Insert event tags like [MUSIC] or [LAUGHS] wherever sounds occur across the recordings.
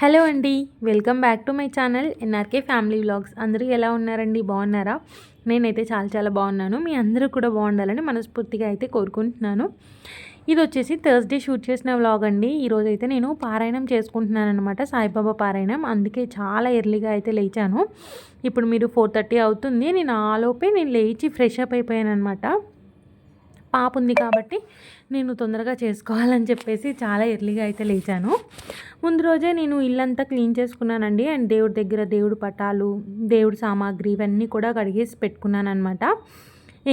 Hello అండి welcome back to my channel NRK family vlogs. అందరూ ఎలా ఉన్నారండి? బాగున్నారా? నేనైతే చాలా చాలా బాగున్నాను. మీ అందరూ కూడా బాగుండాలని మనస్ఫూర్తిగా అయితే కోరుకుంటున్నాను. ఇది వచ్చేసి థర్స్డే షూట్ చేసిన వ్లాగ్ అండి. ఈరోజు అయితే నేను పారాయణం చేసుకుంటున్నాను అనమాట సాయిబాబా పారాయణం. అందుకే చాలా ఎర్లీగా అయితే లేచాను. ఇప్పుడు మీరు ఫోర్ థర్టీ అవుతుంది. నేను ఆలోపే నేను లేచి ఫ్రెష్ అప్ అయిపోయాను అనమాట పాప ఉంది కాబట్టి నేను తొందరగా చేసుకోవాలని చెప్పేసి చాలా ఎర్లీగా అయితే లేచాను. ముందు రోజే నేను ఇల్లంతా క్లీన్ చేసుకున్నానండి. అండ్ దేవుడి దగ్గర దేవుడు పటాలు దేవుడి సామాగ్రి ఇవన్నీ కూడా కడిగేసి పెట్టుకున్నాను అనమాట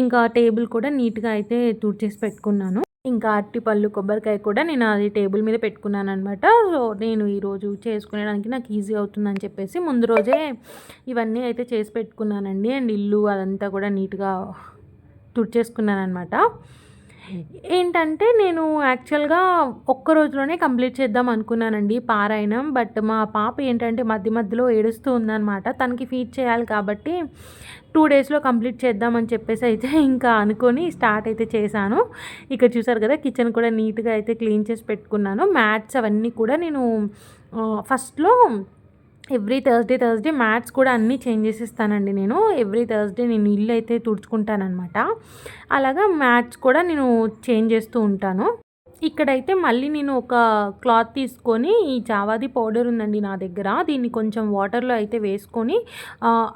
ఇంకా టేబుల్ కూడా నీట్గా అయితే తుడిచేసి పెట్టుకున్నాను. ఇంకా అరటిపళ్ళు కొబ్బరికాయ కూడా నేను అది టేబుల్ మీద పెట్టుకున్నాను అనమాట సో నేను ఈరోజు చేసుకునేదానికి నాకు ఈజీ అవుతుందని చెప్పేసి ముందు రోజే ఇవన్నీ అయితే చేసి పెట్టుకున్నానండి. అండ్ ఇల్లు అదంతా కూడా నీట్గా తుడిచేసుకున్నాను అనమాట ఏంటంటే నేను యాక్చువల్గా ఒక్క రోజులోనే కంప్లీట్ చేద్దాం అనుకున్నానండి పారాయణం. బట్ మా పాప ఏంటంటే మధ్య మధ్యలో ఏడుస్తూ ఉందన్నమాట. తనకి ఫీడ్ చేయాలి కాబట్టి టూ డేస్లో కంప్లీట్ చేద్దామని చెప్పేసి అయితే ఇంకా అనుకొని స్టార్ట్ అయితే చేశాను. ఇక్కడ చూసారు కదా కిచెన్ కూడా నీట్గా అయితే క్లీన్ చేసి పెట్టుకున్నాను. మ్యాట్స్ అవన్నీ కూడా నేను ఫస్ట్లో ఎవ్రీ థర్స్డే థర్స్డే మ్యాట్స్ కూడా అన్నీ చేంజ్ చేసిస్తానండి నేను. ఎవ్రీ థర్స్డే నేను ఇల్లు అయితే తుడుచుకుంటానమాట అలాగా మ్యాట్స్ కూడా నేను చేంజ్ చేస్తూ ఉంటాను. ఇక్కడైతే మళ్ళీ నేను ఒక క్లాత్ తీసుకొని ఈ జావాది పౌడర్ ఉందండి నా దగ్గర. దీన్ని కొంచెం వాటర్లో అయితే వేసుకొని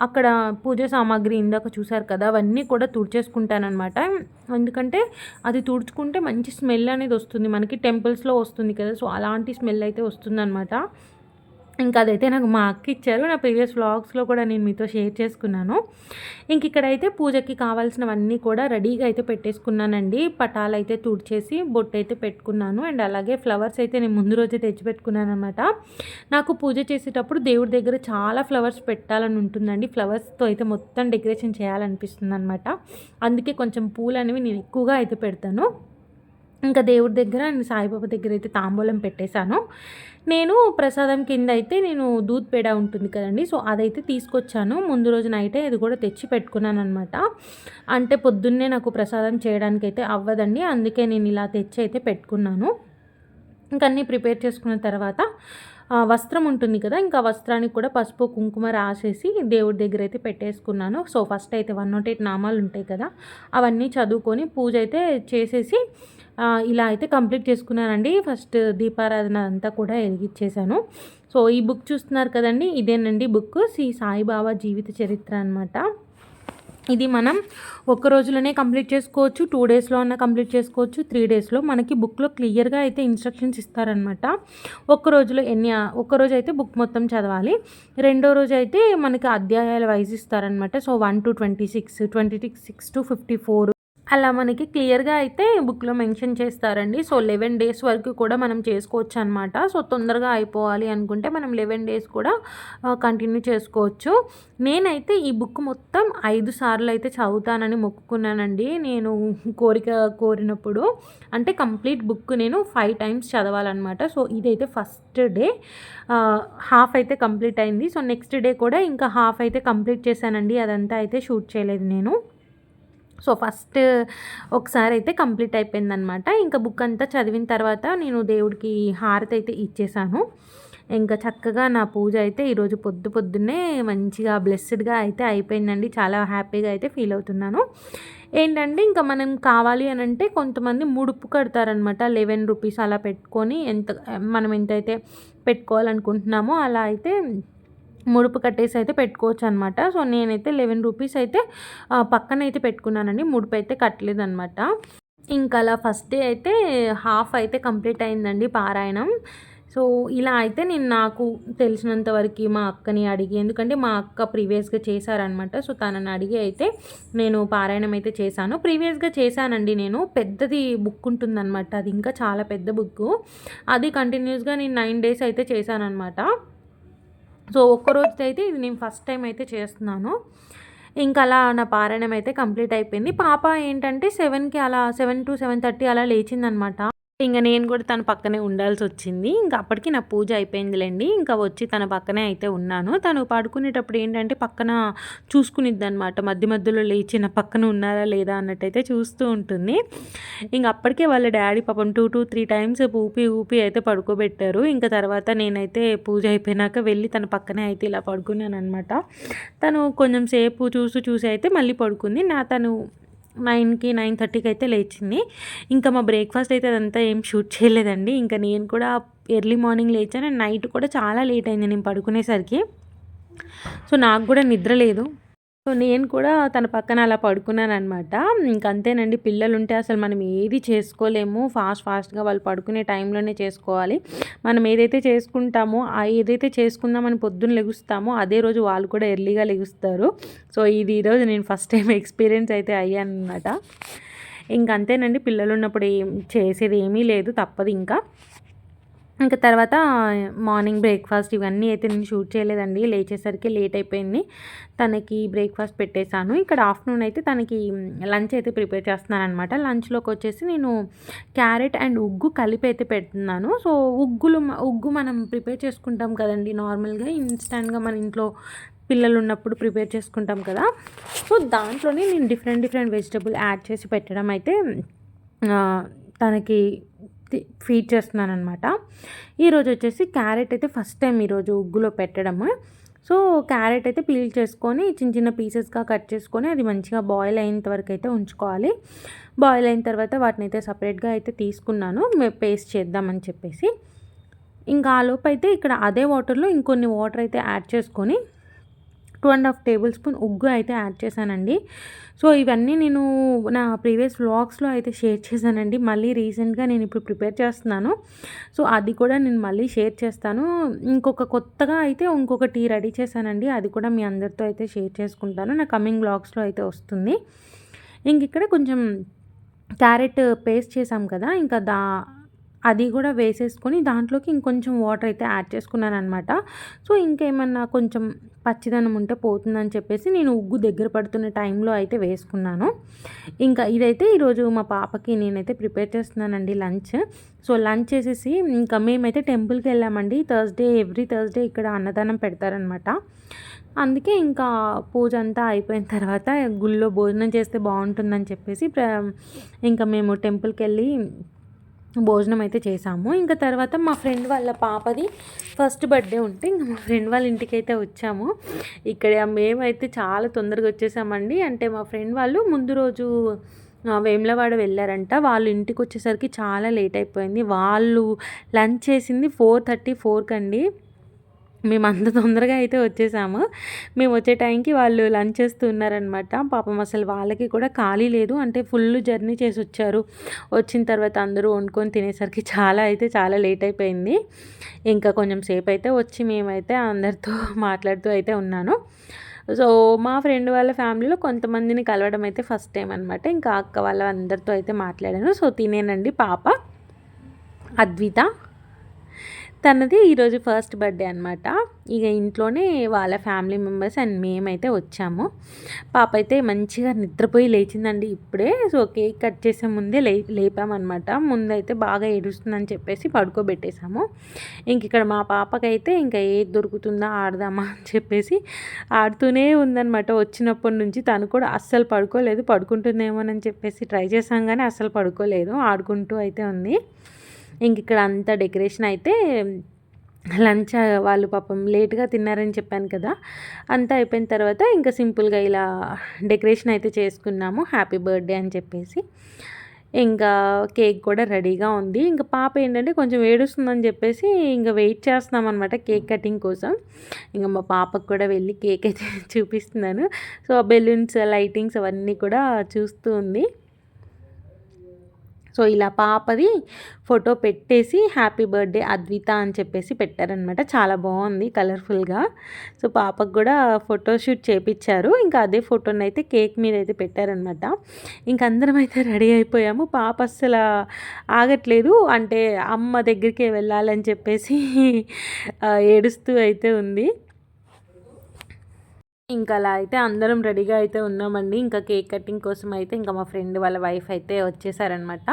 అక్కడ పూజ సామాగ్రి ఇందాక చూసారు కదా అవన్నీ కూడా తుడిచేసుకుంటానమాట ఎందుకంటే అది తుడుచుకుంటే మంచి స్మెల్ అనేది వస్తుంది. మనకి టెంపుల్స్లో వస్తుంది కదా సో అలాంటి స్మెల్ అయితే వస్తుందన్నమాట. ఇంకా అదైతే నాకు మా అక్క ఇచ్చారు. నా ప్రీవియస్ వ్లాగ్స్లో కూడా నేను మీతో షేర్ చేసుకున్నాను. ఇంక ఇక్కడైతే పూజకి కావాల్సినవన్నీ కూడా రెడీగా అయితే పెట్టేసుకున్నానండి. పటాలు అయితే తుడిచేసి బొట్టు అయితే పెట్టుకున్నాను. అండ్ అలాగే ఫ్లవర్స్ అయితే నేను ముందు రోజే తెచ్చిపెట్టుకున్నాను అనమాట నాకు పూజ చేసేటప్పుడు దేవుడి దగ్గర చాలా ఫ్లవర్స్ పెట్టాలని ఉంటుందండి. ఫ్లవర్స్తో అయితే మొత్తం డెకరేషన్ చేయాలనిపిస్తుంది అనమాట అందుకే కొంచెం పూలు అనేవి నేను ఎక్కువగా అయితే పెడతాను. ఇంకా దేవుడి దగ్గర నేను సాయిబాబా దగ్గర అయితే తాంబూలం పెట్టేశాను. నేను ప్రసాదం కింద అయితే నేను దూద్ పేడ ఉంటుంది కదండి సో అదైతే తీసుకొచ్చాను. ముందు రోజు నైటే అది కూడా తెచ్చి పెట్టుకున్నాను అనమాట అంటే పొద్దున్నే నాకు ప్రసాదం చేయడానికి అయితే అవ్వదండి అందుకే నేను ఇలా తెచ్చి అయితే పెట్టుకున్నాను. ఇంకా అన్నీ ప్రిపేర్ చేసుకున్న తర్వాత వస్త్రం ఉంటుంది కదా ఇంకా వస్త్రానికి కూడా పసుపు కుంకుమ రాసేసి దేవుడి దగ్గర అయితే పెట్టేసుకున్నాను. సో ఫస్ట్ అయితే వన్ నాట్ ఎయిట్ నామాలు ఉంటాయి కదా అవన్నీ చదువుకొని పూజ అయితే చేసేసి ఇలా అయితే కంప్లీట్ చేసుకున్నానండి. ఫస్ట్ దీపారాధన అంతా కూడా వెలిగించేశాను. సో ఈ బుక్ చూస్తున్నారు కదండి ఇదేనండి బుక్ శ్రీ సాయిబాబా జీవిత చరిత్ర అనమాట ఇది మనం ఒక్క రోజులోనే కంప్లీట్ చేసుకోవచ్చు టూ డేస్లో అన్న కంప్లీట్ చేసుకోవచ్చు త్రీ డేస్లో. మనకి బుక్లో క్లియర్గా అయితే ఇన్స్ట్రక్షన్స్ ఇస్తారనమాట ఒక్క రోజులో ఎన్ని ఒక్క రోజు అయితే బుక్ మొత్తం చదవాలి. రెండో రోజు అయితే మనకి అధ్యాయాల వైజ్ ఇస్తారనమాట so one to twenty six twenty six to fifty four అలా మనకి క్లియర్గా అయితే బుక్లో మెన్షన్ చేస్తారండి. సో లెవెన్ డేస్ వరకు కూడా మనం చేసుకోవచ్చు అనమాట సో తొందరగా అయిపోవాలి అనుకుంటే మనం లెవెన్ డేస్ కూడా కంటిన్యూ చేసుకోవచ్చు. నేనైతే ఈ బుక్ మొత్తం ఐదు సార్లు అయితే చదువుతానని మొక్కుకున్నానండి. నేను కోరిక కోరినప్పుడు. అంటే కంప్లీట్ బుక్ నేను ఫైవ్ టైమ్స్ చదవాలన్నమాట. సో ఇదైతే ఫస్ట్ డే. హాఫ్ అయితే కంప్లీట్ అయింది. సో నెక్స్ట్ డే కూడా ఇంకా హాఫ్ అయితే కంప్లీట్ చేశానండి. అదంతా అయితే షూట్ చేయలేదు నేను. సో ఫస్ట్ ఒకసారి అయితే కంప్లీట్ అయిపోయిందనమాట ఇంకా బుక్ అంతా చదివిన తర్వాత నేను దేవుడికి హారతి అయితే ఇచ్చేసాను. ఇంకా చక్కగా నా పూజ అయితే ఈరోజు పొద్దు పొద్దున్నే మంచిగా బ్లెస్డ్గా అయితే అయిపోయిందండి. చాలా హ్యాపీగా అయితే ఫీల్ అవుతున్నాను. ఏంటంటే ఇంకా మనం కావాలి అని అంటే కొంతమంది ముడుపు కడతారనమాట లెవెన్ రూపీస్ అలా పెట్టుకొని ఎంత మనం ఎంతైతే పెట్టుకోవాలనుకుంటున్నామో అలా అయితే ముడుపు కట్టేసి అయితే పెట్టుకోవచ్చు అనమాట సో నేనైతే లెవెన్ రూపీస్ అయితే పక్కన అయితే పెట్టుకున్నానండి. ముడుపు అయితే కట్టలేదనమాట. ఇంకా అలా ఫస్ట్ డే అయితే హాఫ్ అయితే కంప్లీట్ అయిందండి పారాయణం. సో ఇలా అయితే నేను నాకు తెలిసినంత వరకు మా అక్కని అడిగి ఎందుకంటే మా అక్క ప్రీవియస్గా చేశారనమాట. సో తనని అడిగి అయితే నేను పారాయణం అయితే చేశాను. ప్రీవియస్గా చేశానండి నేను. పెద్దది బుక్ ఉంటుందన్నమాట అది ఇంకా చాలా పెద్ద బుక్ అది కంటిన్యూస్గా నేను నైన్ డేస్ అయితే చేశానన్నమాట సో ఒక్కరోజు అయితే ఇది నేను ఫస్ట్ టైం అయితే చేస్తున్నాను. ఇంకా అలా నా పారాయణం అయితే కంప్లీట్ అయిపోయింది. పాప ఏంటంటే సెవెన్కి అలా సెవెన్ టు సెవెన్ థర్టీ అలా లేచిందనమాట. ఇంకా నేను కూడా తన పక్కనే ఉండాల్సి వచ్చింది ఇంకా అప్పటికి నా పూజ అయిపోయిందిలేండి. ఇంకా వచ్చి తన పక్కనే అయితే ఉన్నాను. తను పడుకునేటప్పుడు ఏంటంటే పక్కన చూసుకునిద్ది అనమాట మధ్య మధ్యలో లేచి నా పక్కన ఉన్నారా లేదా అన్నట్టయితే చూస్తూ ఉంటుంది. ఇంక అప్పటికే వాళ్ళ డాడీ పాపం టూ టూ త్రీ టైమ్స్ ఊపి ఊపి అయితే పడుకోబెట్టారు. ఇంకా తర్వాత నేనైతే పూజ అయిపోయినాక వెళ్ళి తన పక్కనే అయితే ఇలా పడుకున్నాను అనమాట తను కొంచెం సేపు చూసి చూసి అయితే మళ్ళీ పడుకుంది. నా తను నైన్కి నైన్ థర్టీకి అయితే లేచింది. ఇంకా మా బ్రేక్ఫాస్ట్ అయితే అదంతా ఏం షూట్ చేయలేదండి. ఇంకా నేను కూడా ఎర్లీ మార్నింగ్ లేచాను. నైట్ కూడా చాలా లేట్ అయింది నేను పడుకునేసరికి. సో నాకు కూడా నిద్ర లేదు. సో నేను కూడా తన పక్కన అలా పడుకున్నాను అనమాట ఇంకంతేనండి పిల్లలు ఉంటే అసలు మనం ఏది చేసుకోలేము. ఫాస్ట్ ఫాస్ట్గా వాళ్ళు పడుకునే టైంలోనే చేసుకోవాలి. మనం ఏదైతే చేసుకుంటామో ఆ ఏదైతే చేసుకుందామని పొద్దున్న లెగుస్తామో అదే రోజు వాళ్ళు కూడా ఎర్లీగా లెగుస్తారు. సో ఇది ఈరోజు నేను ఫస్ట్ టైం ఎక్స్పీరియన్స్ అయితే అయ్యాను అనమాట ఇంకంతేనండి పిల్లలు ఉన్నప్పుడు ఏం చేసేది ఏమీ లేదు తప్పదు ఇంకా. ఇంకా తర్వాత మార్నింగ్ బ్రేక్ఫాస్ట్ ఇవన్నీ అయితే నేను షూట్ చేయలేదండి. లేచేసరికి లేట్ అయిపోయింది. తనకి బ్రేక్ఫాస్ట్ పెట్టేశాను. ఇక్కడ ఆఫ్టర్నూన్ అయితే తనకి లంచ్ అయితే ప్రిపేర్ చేస్తున్నాను అనమాట లంచ్లోకి వచ్చేసి నేను క్యారెట్ అండ్ ఉగ్గు కలిపి అయితే పెడుతున్నాను. సో ఉగ్గులు ఉగ్గు మనం ప్రిపేర్ చేసుకుంటాం కదండి నార్మల్గా. ఇన్స్టాంట్గా మన ఇంట్లో పిల్లలు ఉన్నప్పుడు ప్రిపేర్ చేసుకుంటాం కదా. సో దాంట్లోనే నేను డిఫరెంట్ డిఫరెంట్ వెజిటబుల్ యాడ్ చేసి పెట్టడం అయితే తనకి ఫీడ్ చేస్తున్నాను అనమాట ఈరోజు వచ్చేసి క్యారెట్ అయితే ఫస్ట్ టైం ఈరోజు ఉగ్గులో పెట్టడము సో క్యారెట్ అయితే పీల్ చేసుకొని చిన్న చిన్న పీసెస్గా కట్ చేసుకొని అది మంచిగా బాయిల్ అయినంత వరకు అయితే ఉంచుకోవాలి. బాయిల్ అయిన తర్వాత వాటిని అయితే సపరేట్గా అయితే తీసుకున్నాను. పేస్ట్ చేద్దామని చెప్పేసి. ఇంకా ఆ అయితే ఇక్కడ అదే వాటర్లో ఇంకొన్ని వాటర్ అయితే యాడ్ చేసుకొని two and half tablespoon ఉగ్గు అయితే యాడ్ చేశానండి. సో ఇవన్నీ నేను నా ప్రీవియస్ వ్లాగ్స్లో అయితే షేర్ చేశానండి. మళ్ళీ రీసెంట్గా నేను ఇప్పుడు ప్రిపేర్ చేస్తున్నాను. సో అది కూడా నేను మళ్ళీ షేర్ చేస్తాను. ఇంకొక కొత్తగా అయితే ఇంకొక టీ రెడీ చేశానండి. అది కూడా మీ అందరితో అయితే షేర్ చేసుకుంటాను. నా కమింగ్ బ్లాగ్స్లో అయితే వస్తుంది. ఇంక ఇక్కడ కొంచెం క్యారెట్ పేస్ట్ చేసాం కదా ఇంకా దా అది కూడా వేసేసుకొని దాంట్లోకి ఇంకొంచెం వాటర్ అయితే యాడ్ చేసుకున్నాను అనమాట సో ఇంకేమన్నా కొంచెం పచ్చిదనం ఉంటే పోతుందని చెప్పేసి నేను ఉగ్గు దగ్గర పడుతున్న టైంలో అయితే వేసుకున్నాను. ఇంకా ఇదైతే ఈరోజు మా పాపకి నేనైతే ప్రిపేర్ చేస్తున్నానండి లంచ్. సో లంచ్ చేసేసి ఇంకా మేమైతే టెంపుల్కి వెళ్ళామండి. థర్స్డే ఎవ్రీ థర్స్డే ఇక్కడ అన్నదానం పెడతారనమాట అందుకే ఇంకా పూజ అంతా అయిపోయిన తర్వాత గుళ్ళో భోజనం చేస్తే బాగుంటుందని చెప్పేసి ఇంకా మేము టెంపుల్కి వెళ్ళి భోజనం అయితే చేసాము. ఇంకా తర్వాత మా ఫ్రెండ్ వాళ్ళ పాపది ఫస్ట్ బర్త్డే ఉంటే ఇంకా మా ఫ్రెండ్ వాళ్ళ ఇంటికి అయితే వచ్చాము. ఇక్కడ మేమైతే చాలా తొందరగా వచ్చేసామండి. అంటే మా ఫ్రెండ్ వాళ్ళు ముందు రోజు వేములవాడ వెళ్ళారంట. వాళ్ళు ఇంటికి వచ్చేసరికి చాలా లేట్ అయిపోయింది. వాళ్ళు లంచ్ చేసింది ఫోర్ థర్టీ ఫోర్కి అండి మేము అంత తొందరగా అయితే వచ్చేసాము. మేము వచ్చే టైంకి వాళ్ళు లంచ్ చేస్తూ ఉన్నారనమాట పాపం అసలు వాళ్ళకి కూడా ఖాళీ లేదు. అంటే ఫుల్ జర్నీ చేసి వచ్చారు. వచ్చిన తర్వాత అందరూ వండుకొని తినేసరికి చాలా అయితే చాలా లేట్ అయిపోయింది. ఇంకా కొంచెం సేపు అయితే వచ్చి మేమైతే అందరితో [LAUGHS] మాట్లాడుతూ అయితే ఉన్నాను. సో మా ఫ్రెండ్ వాళ్ళ ఫ్యామిలీలో కొంతమందిని కలవడం అయితే ఫస్ట్ టైం అనమాట ఇంకా అక్క వాళ్ళ అందరితో అయితే మాట్లాడాను. సో తినేనండి పాప. అద్విత. తనది ఈరోజు ఫస్ట్ బర్త్డే అనమాట ఇక ఇంట్లోనే వాళ్ళ ఫ్యామిలీ మెంబర్స్ అండ్ మేమైతే వచ్చాము. పాప అయితే మంచిగా నిద్రపోయి లేచిందండి ఇప్పుడే. సో కేక్ కట్ చేసే ముందే లే లేపామన్నమాట. ముందైతే బాగా ఏడుస్తుందని చెప్పేసి పడుకోబెట్టేశాము ఇంక ఇక్కడ మా పాపకైతే ఇంకా ఏది దొరుకుతుందా ఆడదామా అని చెప్పేసి ఆడుతూనే ఉందన్నమాట. వచ్చినప్పటి నుంచి తను కూడా అస్సలు పడుకోలేదు. పడుకుంటుందేమోనని చెప్పేసి ట్రై చేసాం కానీ అస్సలు పడుకోలేదు. ఆడుకుంటూ అయితే ఉంది. ఇంక ఇక్కడ అంతా డెకరేషన్ అయితే లంచ్ వాళ్ళు పాపం లేట్గా తిన్నారని చెప్పాను కదా. అంతా అయిపోయిన తర్వాత ఇంకా సింపుల్గా ఇలా డెకరేషన్ అయితే చేసుకున్నాము. హ్యాపీ బర్త్డే అని చెప్పేసి. ఇంకా కేక్ కూడా రెడీగా ఉంది. ఇంకా పాప ఏంటంటే కొంచెం ఏడుస్తుందని చెప్పేసి ఇంకా వెయిట్ చేస్తున్నాం అనమాట కేక్ కటింగ్ కోసం. ఇంకా మా పాపకు కూడా వెళ్ళి కేక్ అయితే [LAUGHS] చూపిస్తున్నాను. సో బెలూన్స్ లైటింగ్స్ అవన్నీ కూడా చూస్తూ ఉంది. సో ఇలా పాపది ఫోటో పెట్టేసి హ్యాపీ బర్త్డే అద్విత అని చెప్పేసి పెట్టారనమాట చాలా బాగుంది కలర్ఫుల్గా. సో పాపకు కూడా ఫోటోషూట్ చేపించారు ఇంకా అదే ఫోటోని అయితే కేక్ మీద అయితే పెట్టారనమాట ఇంక అందరం అయితే రెడీ అయిపోయాము. పాప అస్సలు ఆగట్లేదు. అంటే అమ్మ దగ్గరికే వెళ్ళాలని చెప్పేసి ఏడుస్తూ అయితే ఉంది. ఇంకా అలా అయితే అందరం రెడీగా అయితే ఉన్నామండి. ఇంకా కేక్ కటింగ్ కోసం అయితే ఇంకా మా ఫ్రెండ్ వాళ్ళ వైఫ్ అయితే వచ్చేసారనమాట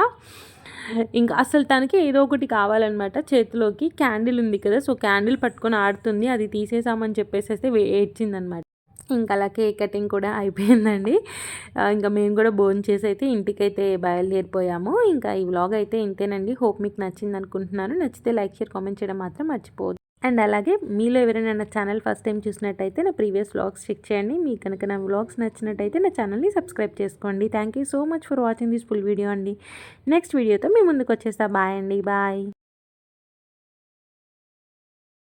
ఇంకా అసలు తనకి ఏదో ఒకటి కావాలన్నమాట. చేతిలోకి క్యాండిల్ ఉంది కదా సో క్యాండిల్ పట్టుకొని ఆడుతుంది. అది తీసేసామని చెప్పేసి అయితే ఏడ్చిందనమాట ఇంకా అలా కేక్ కటింగ్ కూడా అయిపోయిందండి. ఇంకా మేము కూడా భోజనం చేసి అయితే ఇంటికైతే బయలుదేరిపోయాము. ఇంకా ఈ వ్లాగ్ అయితే ఇంతేనండి. హోప్ మీకు నచ్చింది అనుకుంటున్నాను నచ్చితే లైక్ షేర్ కామెంట్ చేయడం మాత్రం మర్చిపోవద్దు అండ్ అలాగే మీలో ఎవరైనా నా ఛానల్ ఫస్ట్ టైం చూసినట్టయితే నా ప్రీవియస్ వ్లాగ్స్ చెక్ చేయండి. మీకు కనుక నా వ్లాగ్స్ నచ్చినట్టయితే నా ఛానల్ని సబ్స్క్రైబ్ చేసుకోండి. Thank you so much for watching this full video అండి. నెక్స్ట్ వీడియోతో మీ ముందుకు వచ్చేస్తా. బాయ్ అండి. బాయ్